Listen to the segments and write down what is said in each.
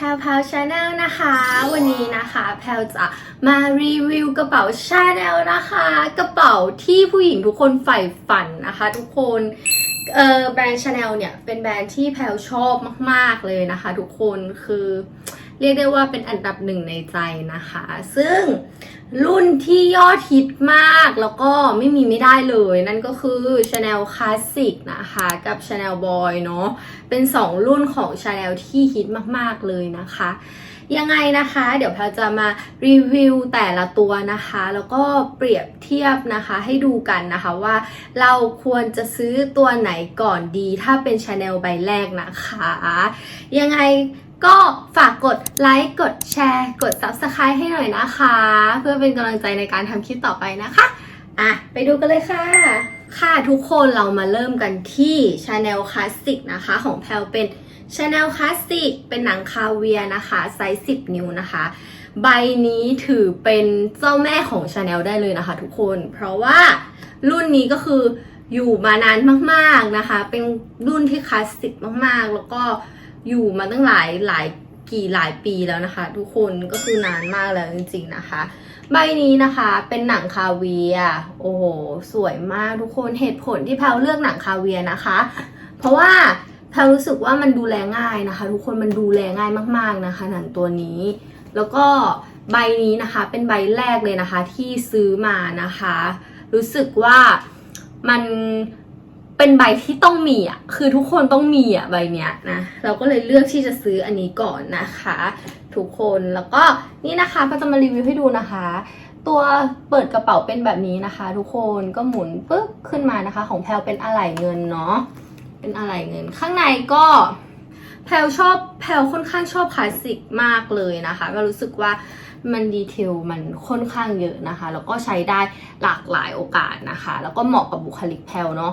พลวพาวชาแนลนะคะ วันนี้นะคะแพลวจะมารีวิวกระเป๋าชาแนลนะคะ กระเป๋าที่ผู้หญิงทุกคนใฝ่ฝันนะคะ ทุกคนเออแบรนด์ชาแนลเนี่ยเป็นแบรนด์ที่แพลวชอบมาก ๆ เลยนะคะ ทุกคนคือเรียกได้ว่าเป็นอันดับหนึ่งในใจนะคะ ซึ่ง รุ่นที่ยอดฮิตมากแล้วก็ไม่มีไม่ได้เลย นั่นก็คือ Chanel Classic นะคะ กับ Chanel Boy เนาะเป็น 2 รุ่นของ Chanel ที่ฮิตมากๆเลยนะคะ ยังไงนะคะ เดี๋ยวแพลจะมารีวิวแต่ละตัวนะคะ แล้วก็เปรียบเทียบนะคะให้ดูกันนะคะว่าเราควรจะซื้อตัวไหนก่อนดี ถ้าเป็น Chanel ใบแรกนะคะ ยังไง ก็ฝากกดไลค์กดแชร์กด Subscribe ให้หน่อยนะคะ เพื่อเป็นกำลังใจในการทำคลิปต่อไปนะคะ อะ ไปดูกันเลยค่ะ ค่ะทุกคนเรามาเริ่มกันที่ Chanel Classic นะคะ ของแพลเป็น Chanel Classic เป็นหนังคาเวียนะคะ ไซส์ 10 นิ้วนะคะ ใบนี้ถือเป็นเจ้าแม่ของ Chanel ได้เลยนะคะทุกคน เพราะว่ารุ่นนี้ก็คืออยู่มานานมากๆนะคะ เป็นรุ่นที่คลาสสิกมากๆ แล้วก็ อยู่มาตั้งหลายหลายกี่หลายปีแล้วนะคะ ทุกคนก็คือนานมากแล้วจริงๆนะคะ ใบนี้นะคะเป็นหนังคาเวียโอ้โหสวยมากทุกคนเหตุผลที่แพลเลือกหนังคาเวียนะคะ เพราะว่าแพลรู้สึกว่ามันดูแลง่ายนะคะ ทุกคนมันดูแลง่ายมากๆนะคะ หนังตัวนี้ แล้วก็ใบนี้นะคะเป็นใบแรกเลยนะคะที่ซื้อมานะคะ รู้สึกว่ามัน เป็นใบที่ต้องมีอะ คือทุกคนต้องมีอะใบเนี้ยนะ เราก็เลยเลือกที่จะซื้ออันนี้ก่อนนะคะ ทุกคน แล้วก็นี่นะคะก็จะมารีวิวให้ดูนะคะ ตัวเปิดกระเป๋าเป็นแบบนี้นะคะ ทุกคน ก็หมุนปึ๊บขึ้นมานะคะ ของแพลวเป็นอะไหล่เงินเนาะ เป็นอะไหล่เงิน ข้างในก็แพลวชอบแพลวค่อนข้างชอบคลาสสิกมากเลยนะคะ ก็รู้สึกว่า มันดีเทลมันค่อนข้างเยอะนะคะ แล้วก็ใช้ได้หลากหลายโอกาสนะคะ แล้วก็เหมาะกับบุคลิกแพลวเนาะ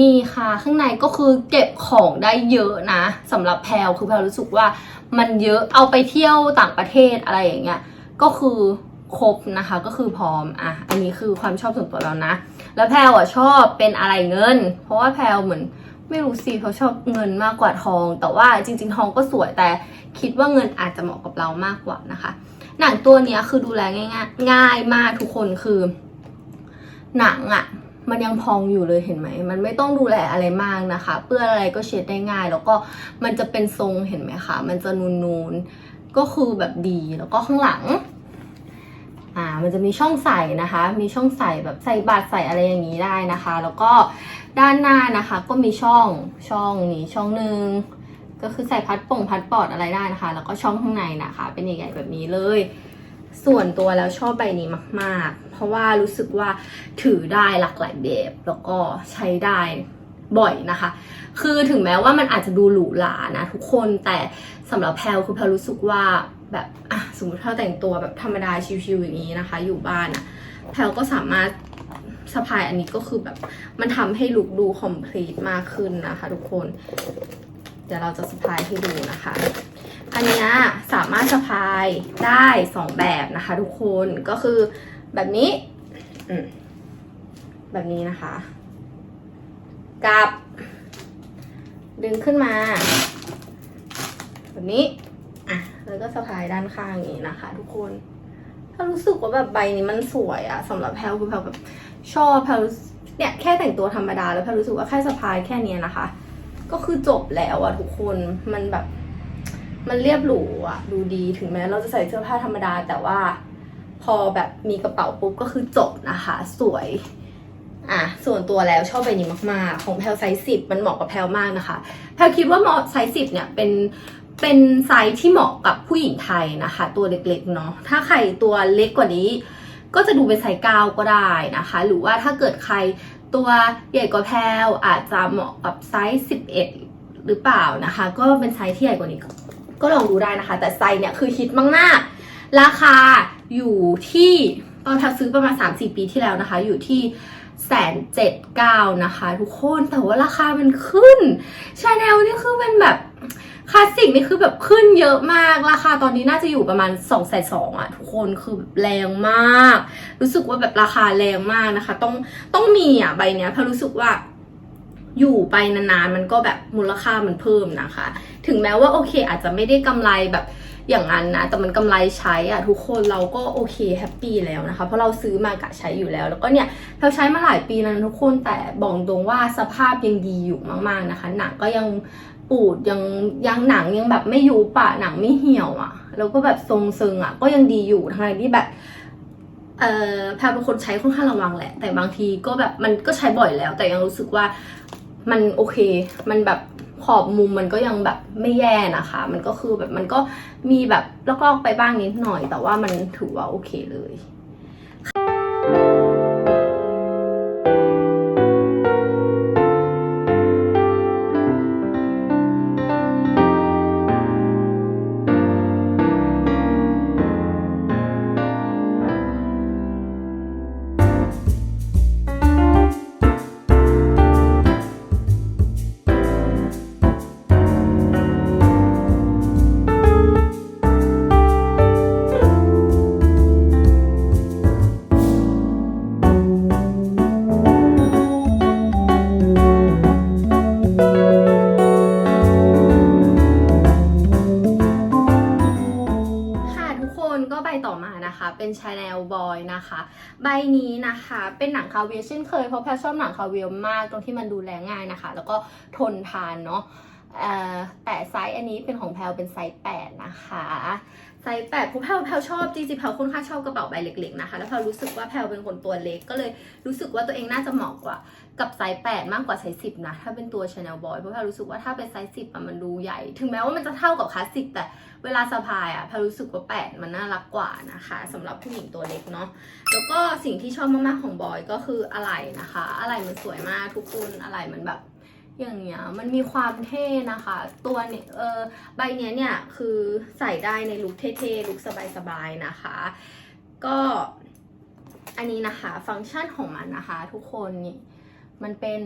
นี่ค่ะ ข้างในก็คือเก็บของได้เยอะนะสำหรับแพลวคือแพลวรู้สึกว่ามันเยอะเอาไปเที่ยวต่างประเทศอะไรอย่างเงี้ยก็คือครบนะคะก็คือพร้อมอะอันนี้คือความชอบส่วนตัวเรานะ แล้วแพลวอะชอบเป็นอะไรเงิน เพราะว่าแพลวเหมือน ไม่รู้สิเขาชอบเงินมากกว่าทอง แต่ว่าจริง ๆ ทองก็สวยแต่คิดว่าเงินอาจจะเหมาะกับเรามากกว่านะคะ หนังตัวนี้คือดูแลง่ายง่ายมากทุกคนคือ หนังอะ่ะมันยังพองอยู่เลยเห็นไหม มันไม่ต้องดูแลอะไรมากนะคะเปื้อนอะไรก็เช็ดได้ง่าย แล้วก็มันจะเป็นทรงเห็นไหมคะ มันจะนูนๆ ก็คือแบบดี แล้วก็ข้างหลัง อ่ามันจะมีช่องใส่นะคะ มีช่องใส่แบบใส่บาตรใส่อะไรอย่างนี้ได้นะคะ แล้วก็ด้านหน้านะคะก็มีช่องช่องนี้ช่องหนึ่งก็คือใส่พัดป่งพัดปอดอะไรได้นะคะ แล้วก็ช่องข้างในนะคะ เป็นใหญ่ๆแบบนี้เลย ส่วนตัวแล้วชอบใบนี้มากๆ เพราะว่ารู้สึกว่าถือได้หลากหลายแบบแล้วก็ใช้ได้บ่อยนะคะ คือถึงแม้ว่ามันอาจจะดูหรูหรานะทุกคนแต่สำหรับแพลคือแพลรู้สึกว่า แบบอะสมมติถ้าแต่งตัวแบบธรรมดาชิวๆอย่างนี้นะคะ อยู่บ้านอะแพลก็สามารถสะพายอันนี้ก็คือแบบมันทำให้ลุคดูคอมพลีทมากขึ้นนะคะทุกคน เดี๋ยวเราจะสะพายให้ดูนะคะ อันนี้สามารถสะพายได้สองแบบนะคะ ทุกคนก็คือแบบนี้แบบนี้นะคะ กับ ดึงขึ้นมา แบบนี้ แล้วก็สะพายด้านข้างอย่างนี้นะคะ ทุกคนถ้ารู้สึกว่าแบบใบนี้มันสวยอะสำหรับแพลคือแพลแบบชอบแพลเนี่ยแค่แต่งตัวธรรมดาแล้วแพลรู้สึกว่าแค่สะพายแค่นี้นะคะ ก็คือจบแล้วอะทุกคนมันแบบ มันเรียบหรูอะดูดีถึงแม้เราจะใส่เสื้อผ้าธรรมดา แต่ว่าพอแบบมีกระเป๋าปุ๊บก็คือจบนะคะ สวยอะส่วนตัวแล้วชอบใบนี้มากๆ ของแพลไซส์สิบมันเหมาะกับแพลมากนะคะ แพลคิดว่าเหมาะไซส์สิบเนี่ยเป็น เป็นไซส์ที่เหมาะกับผู้หญิงไทยนะคะ ตัวเล็กๆเนาะถ้าใครตัวเล็กกว่านี้ ก็จะดูเป็นไซส์เก้าก็ได้นะคะ หรือว่าถ้าเกิดใครตัวใหญ่กว่าแพลอาจจะเหมาะกับไซส์สิบเอ็ดหรือเปล่านะคะ ก็เป็นไซส์ที่ใหญ่กว่านี้ ก็ลองดูได้นะคะ แต่ไซส์เนี่ยคือฮิตมากๆราคาอยู่ที่ตอนทัซื้อประมาณ 3-4 ปีที่แล้วนะคะ อยู่ที่แสนเจ็ดเก้านะคะ ทุกคนแต่ว่าราคามันขึ้นชาแนลนี่คือเป็นแบบ คลาสสิกนี่คือแบบขึ้นเยอะมากราคาตอนนี้น่าจะอยู่ประมาณ2องแสนสองอะทุกคนคือแบบแรงมาก รู้สึกว่าแบบราคาแรงมากนะคะ ต้องต้องมีอะใบเนี้ยเพราะรู้สึกว่าอยู่ไปนานๆมันก็แบบมูลค่ามันเพิ่มนะคะ ถึงแม้ว่าโอเค อาจจะไม่ได้กำไรแบบ อย่างนั้นนะ แต่มันกำไรใช้อะทุกคนเราก็โอเคแฮปปี้แล้วนะคะ เพราะเราซื้อมากะใช้อยู่แล้ว แล้วก็เนี่ยเราใช้มาหลายปีแล้วทุกคนแต่บอกตรงว่าสภาพยังดีอยู่มากๆนะคะ หนังก็ยังปูดยังยังหนังยังแบบไม่ยุบอะหนังไม่เหี่ยวอะแล้วก็แบบทรงซึงอะก็ยังดีอยู่ทั้งที่แบบเอ่อแพรเป็นคนใช้ค่อนข้างระวังแหละ แต่บางทีก็แบบมันก็ใช้บ่อยแล้ว แต่ยังรู้สึกว่ามันโอเค มันแบบ ขอบมุมมันก็ยังแบบไม่แย่นะคะ มันก็คือแบบมันก็มีแบบลอกๆไปบ้างนิดหน่อย แต่ว่ามันถือว่าโอเคเลย Boy นะคะ ใบนี้นะคะเป็นหนังคาเวียเช่นเคย เพราะแพชชอบหนังคาเวียมากตรงที่มันดูแลง่ายนะคะ แล้วก็ทนทานเนาะแต่ไซส์อันนี้เป็นของแพลเป็นไซส์8นะคะ ไซส์8เพราะแพลแพลชอบจริงๆแพลค่อนข้างชอบกระเป๋าใบเล็กๆนะคะแล้วแพลรู้สึกว่าแพลเป็นคนตัวเล็กก็เลยรู้สึกว่าตัวเองน่าจะเหมาะกว่า กับไซส์8มากกว่าไซส์10นะถ้าเป็นตัว Chanel Boy เพราะแพลรู้สึกว่าถ้าเป็นไซส์10อะมันดูใหญ่ ถึงแม้ว่ามันจะเท่ากับคลาสสิกแต่เวลาสะพายอะแพรรู้สึกว่าแปดมันน่ารักกว่านะคะสำหรับผู้หญิงตัวเล็กเนาะแล้วก็สิ่งที่ชอบมากๆของบอยก็คืออะไหล่นะคะ อะไหล่มันสวยมากทุกคนอะไหล่มันแบบ อย่างเงี้ยมันมีความเท่นะคะ ตัวเนี่ยเออใบเนี้ยเนี่ยคือใส่ได้ในลุคเท่ๆลุคสบายๆนะคะ ก็อันนี้นะคะฟังก์ชันของมันนะคะ ทุกคนนี่มันเป็น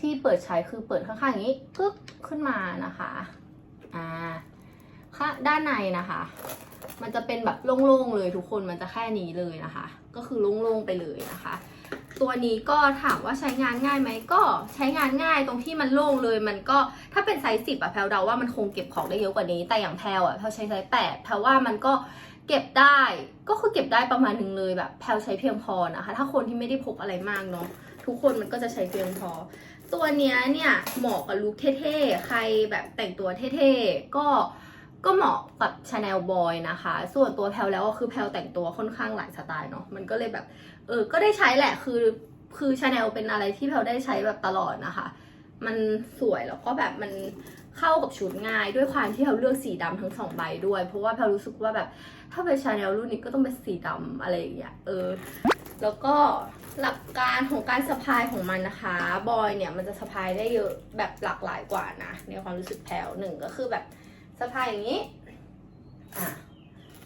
ที่เปิดใช้คือเปิดข้างๆอย่างนี้ปึ๊กขึ้นมานะคะอ่าค่ะด้านในนะคะ มันจะเป็นแบบโล่งๆเลยทุกคนมันจะแค่นี้เลยนะคะ ก็คือโล่งๆไปเลยนะคะ ตัวนี้ก็ถามว่าใช้งานง่ายไหมก็ใช้งานง่ายตรงที่มันโล่งเลย มันก็ถ้าเป็นไซส์สิบอะแพลเดาว่ามันคงเก็บของได้เยอะกว่านี้ แต่อย่างแพลอะแพลใช้ไซส์แปดแพลว่ามันก็เก็บได้ก็คือเก็บได้ประมาณหนึ่งเลยแบบแพลใช้เพียงพอนะคะ ถ้าคนที่ไม่ได้พกอะไรมากเนาะทุกคนมันก็จะใช้เพียงพอ ตัวเนี้ยเนี่ยเหมาะกับลุคเท่ๆใครแบบแต่งตัวเท่ๆก็ ก็เหมาะกับ Chanel Boy นะคะ ส่วนตัวแพลแล้วก็คือแพลแต่งตัวค่อนข้างหลายสไตล์เนาะมันก็เลยแบบเออก็ได้ใช้แหละคือคือ Chanel เป็นอะไรที่แพลได้ใช้แบบตลอดนะคะ มันสวยแล้วก็แบบมันเข้ากับชุดง่ายด้วยความที่แพลเลือกสีดำทั้งสองใบด้วย เพราะว่าแพลรู้สึกว่าแบบถ้าเป็น Chanel รุ่นนี้ก็ต้องเป็นสีดำอะไรอย่างเงี้ยเออ แล้วก็หลักการของการสะพายของมันนะคะบอยเนี่ยมันจะสะพายได้เยอะแบบหลากหลายกว่านะในความรู้สึกแพลวหนึ่งก็คือแบบ สะพายอย่างนี้ อะ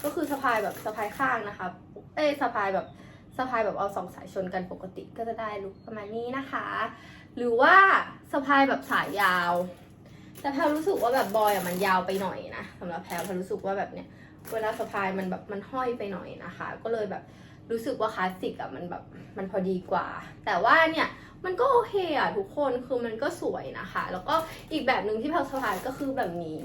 ก็คือสะพายแบบสะพายข้างนะคะ เอ้ยสะพายแบบสะพายแบบเอาสองสายชนกันปกติก็จะได้ลุคประมาณนี้นะคะ หรือว่าสะพายแบบสายยาว แต่แพลรู้สึกว่าแบบบอยอะมันยาวไปหน่อยนะสำหรับแพลแพลรู้สึกว่าแบบเนี้ยเวลาสะพายมันแบบมันห้อยไปหน่อยนะคะ ก็เลยแบบรู้สึกว่าคลาสสิกอะมันแบบมันพอดีกว่า แต่ว่าเนี่ยมันก็โอเคอะทุกคนคือมันก็สวยนะคะ แล้วก็อีกแบบหนึ่งที่แพลสะพายก็คือแบบนี้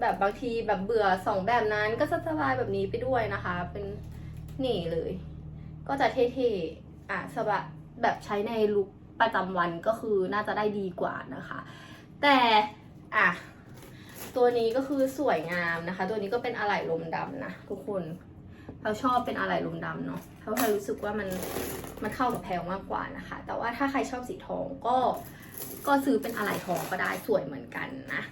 แบบบางทีแบบเบื่อสองแบบนั้นก็จะสะพายแบบนี้ไปด้วยนะคะ เป็นนี่เลย ก็จะเท่ๆอะสบายแบบใช้ในลุคประจำวันก็คือน่าจะได้ดีกว่านะคะ แต่อะตัวนี้ก็คือสวยงามนะคะ ตัวนี้ก็เป็นอะไหล่ลมดำนะทุกคนเราชอบเป็นอะไหล่ลมดำเนาะเพราะเรารู้สึกว่ามันมันเข้ากับแพลมากกว่านะคะ แต่ว่าถ้าใครชอบสีทองก็ก็ซื้อเป็นอะไหล่ทองก็ได้สวยเหมือนกันนะ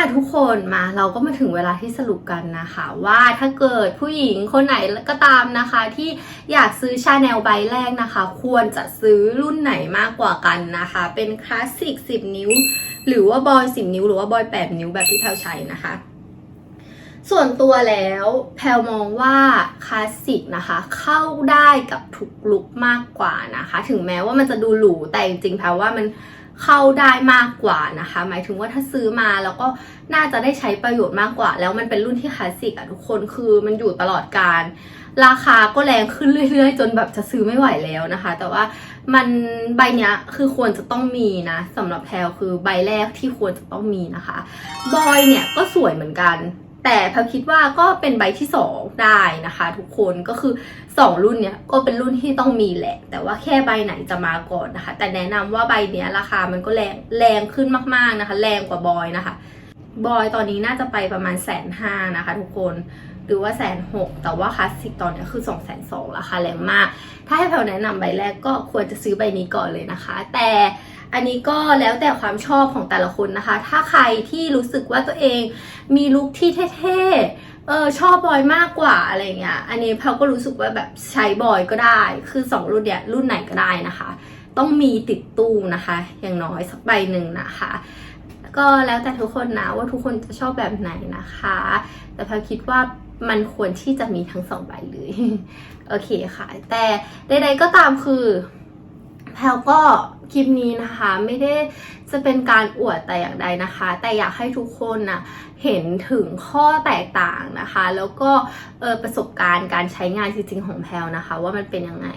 ะทุกคนมาเราก็มาถึงเวลาที่สรุปกันนะคะ ว่าถ้าเกิดผู้หญิงคนไหนก็ตามนะคะ ที่อยากซื้อชาแนลใบแรกนะคะ ควรจะซื้อรุ่นไหนมากกว่ากันนะคะ เป็นคลาสสิก 10 นิ้ว หรือว่าบอย 10 นิ้ว หรือว่าบอย 8 นิ้วแบบที่แพลใช้นะคะ ส่วนตัวแล้วแพลมองว่าคลาสสิกนะคะ เข้าได้กับทุกลุคมากกว่านะคะ ถึงแม้ว่ามันจะดูหรูแต่จริงๆแพลว่ามัน เข้าได้มากกว่านะคะ หมายถึงว่าถ้าซื้อมาแล้วก็น่าจะได้ใช้ประโยชน์มากกว่า แล้วมันเป็นรุ่นที่คลาสสิกอะทุกคนคือมันอยู่ตลอดการ ราคาก็แรงขึ้นเรื่อยๆ จนแบบจะซื้อไม่ไหวแล้วนะคะ แต่ว่ามันใบเนี้ยคือควรจะต้องมีนะสำหรับแพลคือใบแรกที่ควรจะต้องมีนะคะบอยเนี่ยก็สวยเหมือนกัน แต่พลคิดว่าก็เป็นใบที่ 2 ได้นะคะ ทุกคนก็คือ 2 รุ่นเนี้ยก็เป็นรุ่นที่ต้องมีแหละ แต่ว่าแค่ใบไหนจะมาก่อนนะคะ แต่แนะนำว่าใบเนี้ยราคามันก็แรงแรงขึ้นมากๆนะคะ แรงกว่าบอยนะคะ บอยตอนนี้น่าจะไปประมาณแสนห้านะคะ ทุกคนหรือว่าแสนหกแต่ว่าคลาสสิกตอนนี้คือ2องแสนสองราคาแรงมาก ถ้าให้แพลแนะนำใบแรกก็ควรจะซื้อใบนี้ก่อนเลยนะคะ แต่ อันนี้ก็แล้วแต่ความชอบของแต่ละคนนะคะ ถ้าใครที่รู้สึกว่าตัวเองมีลุคที่เท่ๆ เออชอบบอยมากกว่าอะไรเงี้ย อันนี้แพลก็รู้สึกว่าแบบใช้บอยก็ได้ คือสองรุ่นเนี้ยรุ่นไหนก็ได้นะคะ ต้องมีติดตู้นะคะ อย่างน้อยสักใบหนึ่งนะคะก็แล้วแต่ทุกคนนะว่าทุกคนจะชอบแบบไหนนะคะ แต่แพลคิดว่ามันควรที่จะมีทั้งสองใบเลยโอเคค่ะ แต่ใดๆก็ตามคือแพลก็ คลิปนี้นะคะไม่ได้จะเป็นการอวดแต่อย่างใดนะคะ แต่อยากให้ทุกคนนะเห็นถึงข้อแตกต่างนะคะ แล้วก็ออประสบการณ์การใช้งานจริงๆของแพลนะคะ ว่ามันเป็นยังไง